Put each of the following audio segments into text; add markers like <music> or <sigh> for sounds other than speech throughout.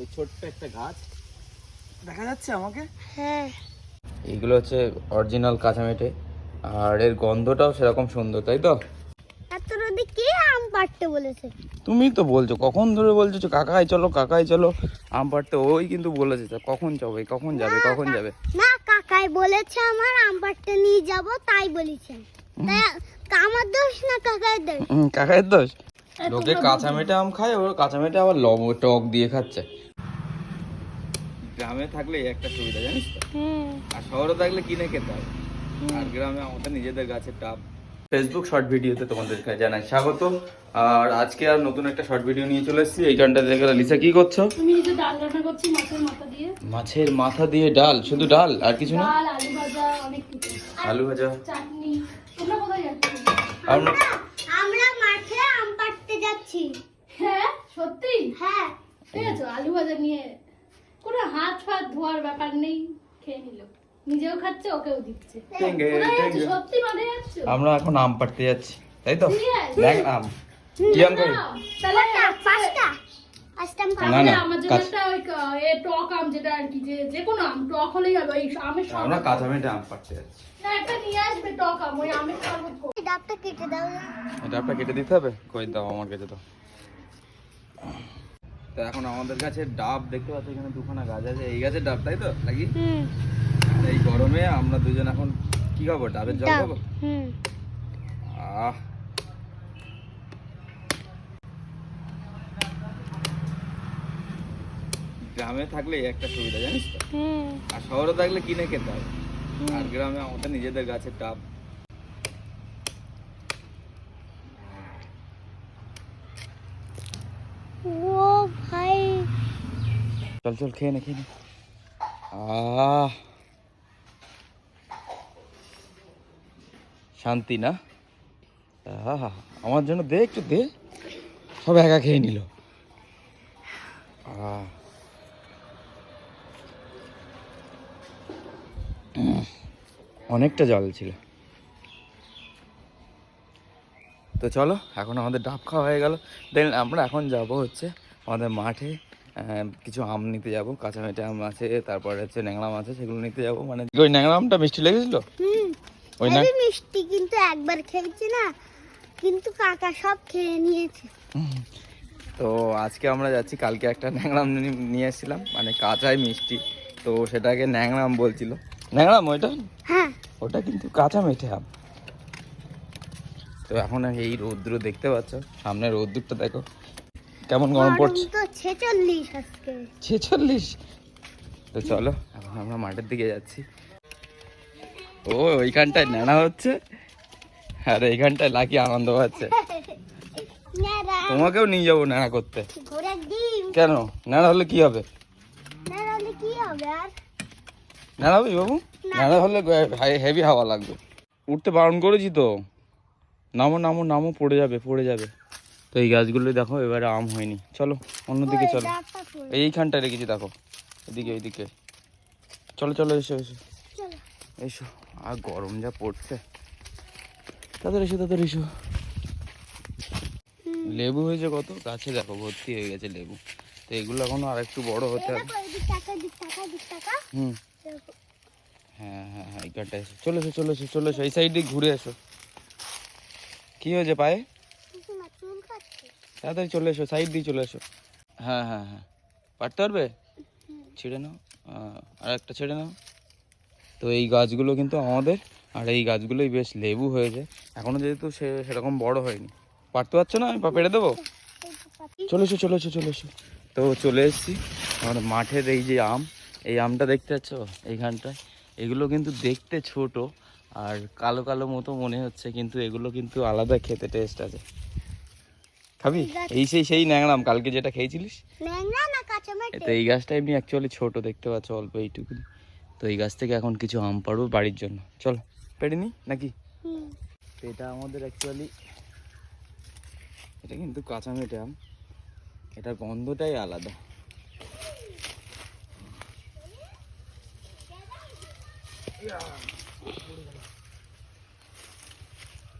এই ছোট্ট একটা গাছ। দেখা যাচ্ছে আমাকে? হ্যাঁ। এইগুলো হচ্ছে অরিজিনাল কাঁচামেটে আর এর গন্ধটাও সেরকম সুন্দর তাই তো? এত রোদে কে আম পাড়তে বলেছে? তুমি তো বলছো কখন ধরে বলছো যে কাকাই চলো কাকাই চলো আম পাড়তে ওই কিন্তু বলেছে তা কখন যাবে কখন যাবে কখন যাবে? না কাকাই বলেছে আমার আম পাড়তে নিয়ে যাব তাই বলেছে। তাই আমার দোষ না কাকাই দোষ? কাকাইয়ের দোষ? লোকে কাঁচা মেটে আম খায় ওর কাঁচা মেটে আবার লব টক দিয়ে খাচ্ছে। গ্রামে থাকলে একটা সুবিধা জানিস তো? আর শহরে থাকলে কিনে খেতে হয়। আর গ্রামে আমাদের নিজেদের গাছের ডাব। ফেসবুক শর্ট ভিডিওতে তোমাদেরকে জানাই স্বাগত। আর আজকে আর নতুন একটা শর্ট ভিডিও নিয়ে চলে এসেছি। এই এইখানটা দেখে লিসা কি করছ? আমি এই যে ডাল রান্না করছি মাছের মাথা দিয়ে। মাছের মাথা দিয়ে ডাল শুধু ডাল আর কিছু না? ডাল আলু ভাজা অনেক কিছু। আলু ভাজা। চাটনি। তোমরা কোথায় যাচ্ছ? আর আমরা মাঠে আম পাড়তে যাচ্ছি হ্যাঁ সত্যি হ্যাঁ ঠিক আছে নিয়ে কোনো হাত ফাত ধোয়ার ব্যাপার নেই খেয়ে নিল। নিজেও খাচ্ছে ওকেও দিচ্ছে। সত্যি যাচ্ছ? আমরা এখন আম পাড়তে যাচ্ছি। তাই তো? দেখ আম। কি আম না, না, আমার জন্য একটা ওই এ টক আম যেটা আর কি যে যে কোনো আম টক হলেই হবে ওই আমের আমরা কাঁচা মেটে আম পাড়তে যাচ্ছি। না একটা নিয়ে আসবে টক আম ওই আমের শরবত ডাবটা কেটে দাও। এটা কেটে দিতে হবে? কই দাও আমার কাছে তো তো এখন আমাদের কাছে ডাব দেখতে পাচ্ছি এখানে দুখানা গাছ আছে। এই গাছের ডাব তাই তো? নাকি? এই গরমে আমরা দুজন এখন কি খাব? ডাবের জল খাব? আহ। গ্রামে থাকলে একটা সুবিধা জানিস তো? আর শহরে থাকলে কিনে খেতে হয় আর গ্রামে আমাদের নিজেদের গাছের ডাব ও ভাই চল চল খেয়ে নে খেয়ে নে আহ শান্তি না আহা, আমার জন্য দে একটু দে সব একা খেয়ে নিল অনেকটা জল ছিল। তো চলো এখন আমাদের ডাব খাওয়া হয়ে গেল। দেন আমরা এখন যাব হচ্ছে আমাদের মাঠে। কিছু আম নিতে যাব কাঁচা মেটে আম আছে তারপরে হচ্ছে ন্যাংরা আম আছে সেগুলো নিতে যাব। মানে ওই ন্যাংরা আমটা মিষ্টি লেগেছিল? ওই না মিষ্টি কিন্তু একবার খেয়েছি না কিন্তু কাকা সব খেয়ে নিয়েছে। তো আজকে আমরা যাচ্ছি কালকে একটা ন্যাংরাম নিয়ে এসেছিলাম মানে কাঁচাই মিষ্টি। তো সেটাকে ন্যাংরাম বলছিল। ন্যাংরাম ওইটা? হ্যাঁ। ওটা কিন্তু কাঁচা মেঠে আম। তো এখন এই রৌদ্র দেখতে পাচ্ছ সামনে রৌদ্রটা দেখো। কেমন গরম পড়ছে? ছেচল্লিশ আজকে। ছেচল্লিশ? তো চলো এখন আমরা মাঠের দিকে যাচ্ছি। ও ওইখানটায় নানা হচ্ছে? আর এইখানটায় লাকি আনন্দ পাচ্ছে। <laughs> তোমাকেও নিয়ে যাব নানা করতে। কেন? নানা হলে কি হবে? নানা হবে বাবু? নানা হলে হেভি হাওয়া লাগবে। উঠতে বারণ করেছি তো? নামো নামো নামো পড়ে যাবে পড়ে যাবে। তো এই গাছগুলো দেখো এবারে আম হয়নি। চলো অন্যদিকে চলো। এইখানটা রেখেছি দেখো। এদিকে এইদিকে চলো চলো এসো এসো। এসো। আর গরম যা পড়ছে। তাদের এসো তাদের এসো। লেবু হয়েছে কত? গাছে দেখো ভর্তি হয়ে গেছে লেবু। তো এগুলো এখনও আর একটু বড় হতে হবে হুম। হ্যাঁ হ্যাঁ হ্যাঁ এইখানটা এসো। চলে এসো চলে এসো চলে এসো। এই সাইড ঘুরে এসো। কি হয়েছে পায়ে? তাড়াতাড়ি চলে এসো সাইড দিয়ে চলে এসো। হ্যাঁ হ্যাঁ হ্যাঁ। পারতে পারবে? ছেড়ে নাও। আর একটা ছেড়ে নাও। তো এই গাছগুলো কিন্তু আমাদের, আর এই গাছগুলোই বেশ লেবু হয়েছে এখনও যেহেতু সে, সেরকম বড় হয়নি। পারতে পারছ না? আমি পেড়ে দেবো? চলে এসো চলে এসো চলে এসো। তো চলে এসেছি। আমাদের মাঠের এই যে আম, এই আমটা দেখতে পাচ্ছ? এইখানটায়। এগুলো কিন্তু দেখতে ছোট, আর কালো কালো মতো মনে হচ্ছে, কিন্তু এগুলো কিন্তু আলাদা খেতে টেস্ট আছে। খাবি? এই সেই সেই ন্যাংরাম কালকে যেটা খেয়েছিলিস? তো এই গাছটা এমনি অ্যাকচুয়ালি ছোট দেখতে পাচ্ছ অল্প এইটুকু তো এই গাছ থেকে এখন কিছু আম পাড়বো বাড়ির জন্য। চলো পেড়ে নি নাকি? এটা আমাদের অ্যাকচুয়ালি এটা কিন্তু কাঁচা মেটে আম। এটা গন্ধটাই আলাদা।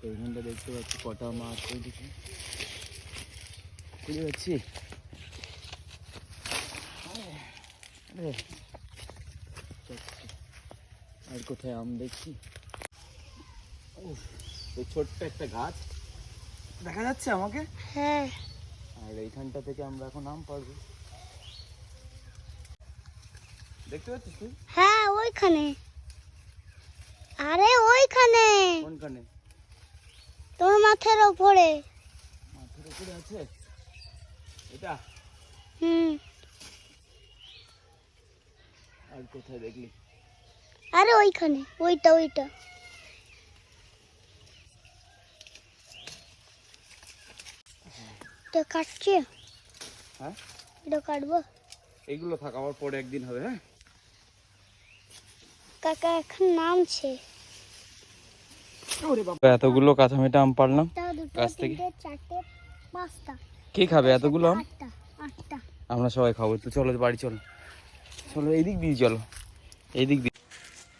এইখানটা দেখতে পাচ্ছি কটা মাছ। ওইদিকে পাচ্ছি রে, আর কোথায় আম দেখছি? এই ছোট্ট একটা গাছ। দেখা যাচ্ছে আমাকে? হ্যাঁ। আর এইখানটা থেকে আমরা এখন আম পারব দেখতে পাচ্ছিস তুই? হ্যাঁ ওইখানে। আরে ওইখানে। কোনখানে? তোমার মাথার ওপরে। মাথার উপরে আছে? এটা? হুম। আর কোথায় দেখলি? আরে ওইখানে ওইটা ওইটা। এটা কাটছে? হ্যাঁ? এটা কাটবো? এইগুলো থাক আবার পরে একদিন হবে হ্যাঁ? কাকা এখন নামছে। এতগুলো কাঁচামেটা আম পারলাম থেকে? চারটে পাঁচটা। কে খাবে এতগুলো আম? আমরা সবাই খাব তো চলো বাড়ি চলো। চলো এই দিক দিয়ে চলো। এই দিক দিয়ে।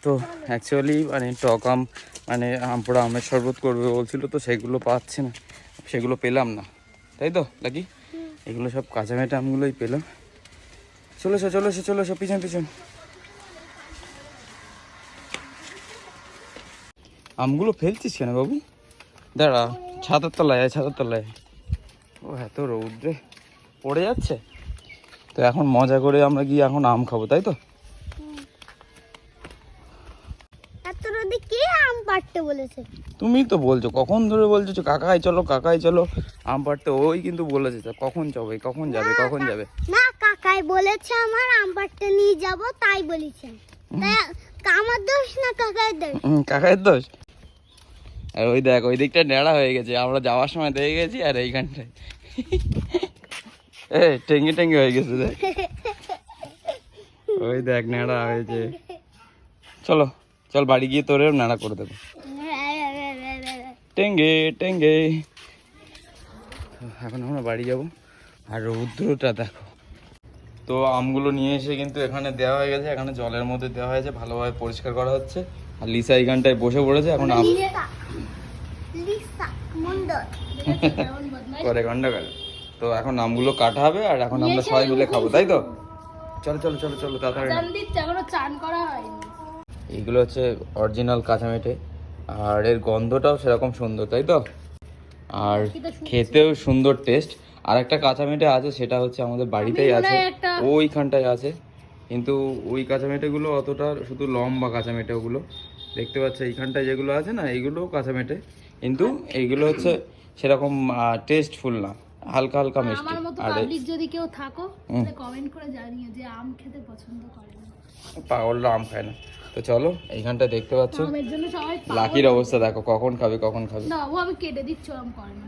তো অ্যাকচুয়ালি মানে টক আম মানে আম পোড়া আমের শরবত করবে বলছিল তো সেগুলো পাচ্ছে না। সেগুলো পেলাম না। তাই তো নাকি? এগুলো সব কাঁচা মেটা আমগুলোই পেলাম। চলো এসো চলো এসো চলো এসো পিছন পিছন। আমগুলো ফেলছিস কেন বাবু? দাঁড়া ছাতার তলায় ছাতার তলায় ও এত রৌদ্রে। পড়ে যাচ্ছে? তো এখন মজা করে আমরা গিয়ে এখন আম খাব তাই তো? এত রোদে কে আম পাড়তে বলেছে? তুমি তো বলছো কখন ধরে বলছো কাকাই চলো কাকাই চলো আম পাড়তে ওই কিন্তু বলেছে কখন যাবে কখন যাবে কখন যাবে। না কাকাই বলেছে আমার আম পাড়তে নিয়ে যাব তাই বলেছেন তাই আমার দোষ না কাকাই দোষ? কাকাইয়ের দোষ? আর ওই দেখ, ওই দিকটা নেড়া হয়ে গেছে। আমরা যাওয়ার সময় দেখে গেছি আর এইখানটায়। এ টেঙ্গে টেঙ্গে হয়ে গেছে, দেখ। ওই দেখ নেড়া হয়েছে। চলো, চল বাড়ি গিয়ে তোরেও নেড়া করে দেবো। টেঙ্গে টেঙ্গে এখন আমরা বাড়ি যাব। আর রৌদ্রটা দেখো। তো আমগুলো নিয়ে এসে কিন্তু এখানে দেওয়া হয়ে গেছে। এখানে জলের মধ্যে দেওয়া হয়েছে। ভালোভাবে পরিষ্কার করা হচ্ছে। আর লিসা এইখানটায় বসে পড়েছে। এখন আম করে গন্ডগোল। তো এখন আমগুলো কাটা হবে আর এখন আমরা সবাই মিলে খাব তাই তো? চলো। চলো চলো চলো তাড়াতাড়ি চান করা হয়নি। এইগুলো হচ্ছে অরিজিনাল কাঁচা কাঁচামেটে। আর এর গন্ধটাও সেরকম সুন্দর তাই তো? আর খেতেও সুন্দর টেস্ট আর একটা কাঁচা কাঁচামেটে আছে সেটা হচ্ছে আমাদের বাড়িতেই আছে। ওইখানটায় আছে। কিন্তু ওই কাঁচা কাঁচামেটেগুলো অতটা শুধু লম্বা কাঁচা কাঁচামেটে ওগুলো। দেখতে পাচ্ছ এইখানটায় যেগুলো আছে না এইগুলো কাঁচামেটে। কিন্তু এইগুলো হচ্ছে সেরকম টেস্টফুল না। হালকা হালকা মিষ্টি। আমার মতো পাবলিক যদি কেউ থাকো। তাহলে কমেন্ট করে জানিও যে আম খেতে পছন্দ করে পাগলরা আম খায় না। তো চলো এইখানটা দেখতে পাচ্ছ। লাকির অবস্থা দেখো কখন খাবে কখন খাবে। না ও আমি কেটে দিচ্ছি আম করে না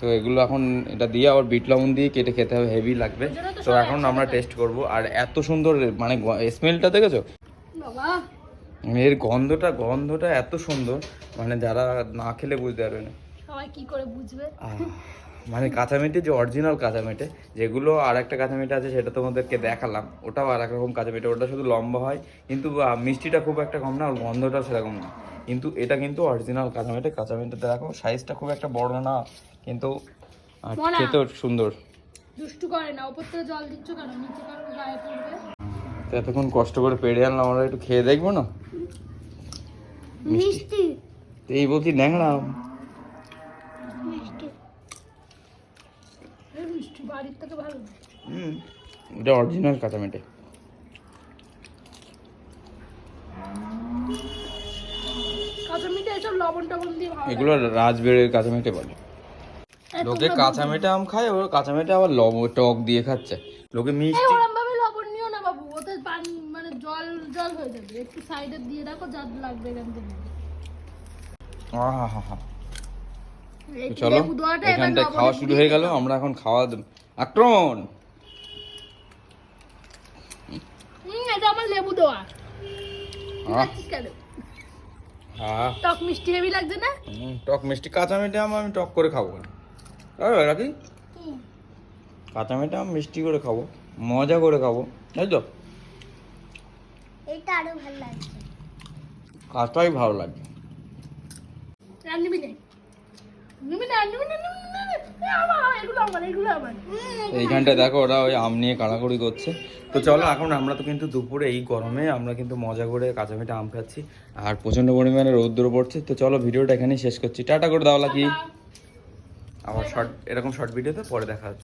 তো এগুলো এখন এটা দিয়ে আবার বিট লবণ দিয়ে কেটে খেতে হবে হেভি লাগবে। তো এখন আমরা টেস্ট করব। আর এত সুন্দর মানে স্মেলটা দেখেছ? এর গন্ধটা গন্ধটা এত সুন্দর। মানে যারা না খেলে বুঝতে পারবে না। সবাই কি করে বুঝবে? মানে কাঁচামেটে যে অরিজিনাল কাঁচামেটে যেগুলো আর একটা কাঁচামেটে আছে সেটা তোমাদেরকে দেখালাম। ওটাও আর রকম কাঁচামেটে ওটা শুধু লম্বা হয়। কিন্তু মিষ্টিটা খুব একটা কম না আর গন্ধটাও সেরকম না। কিন্তু এটা কিন্তু অরিজিনাল কাঁচামেটে কাঁচামেটেতে দেখো সাইজটা খুব একটা বড় না কিন্তু খেতেও সুন্দর। দুষ্টু করে না ওপর থেকে জল দিচ্ছ কেন? নিচে গায়ে পড়বে। এতক্ষণ কষ্ট করে পেড়ে আনলাম আমরা একটু খেয়ে দেখব না? মিষ্টি। এই বলছি ন্যাংরাম মিষ্টি এই মিষ্টি বাড়ির থেকে ভালো হুম এটা অরিজিনাল কাঁচা টবণ এগুলো রাজবেড়ের কাঁচামেটে বলে। লোকে লবণ- কাঁচামেটে আম খায় ওরা কাঁচামেটে আবার লব টক দিয়ে খাচ্ছে। লোকে মিষ্টি লবণ নিও না বাবু ওতে পানি মানে জল জল হয়ে যাবে। একটু সাইডে দিয়ে রাখো যা লাগবে এখান থেকে। আহাহাহা। এই তো চলো এখানটায় খাওয়া শুরু হয়ে গেল। আমরা এখন খাওয়া দেব- আক্রমণ! এটা আমার লেবু দেওয়া। টক মিষ্টি হেভি লাগছে না? টক মিষ্টি কাঁচামেটে আম আমি টক করে খাব। আম মিষ্টি করে খাব মজা করে খাব তাই তো? এটা আরও ভালো লাগছে। কাঁচাই ভালো লাগে। এইখানটা দেখো ওরা ওই আম নিয়ে কাড়াকড়ি করছে। তো চলো এখন আমরা তো কিন্তু দুপুরে এই গরমে আমরা কিন্তু মজা করে কাঁচা মিঠা আম খাচ্ছি আর প্রচণ্ড পরিমাণে রৌদ্র পড়ছে। তো চলো ভিডিওটা এখানেই শেষ করছি। টাটা করে দাওয়ালা কি আবার শর্ট এরকম শর্ট ভিডিওতে পরে দেখা হচ্ছে।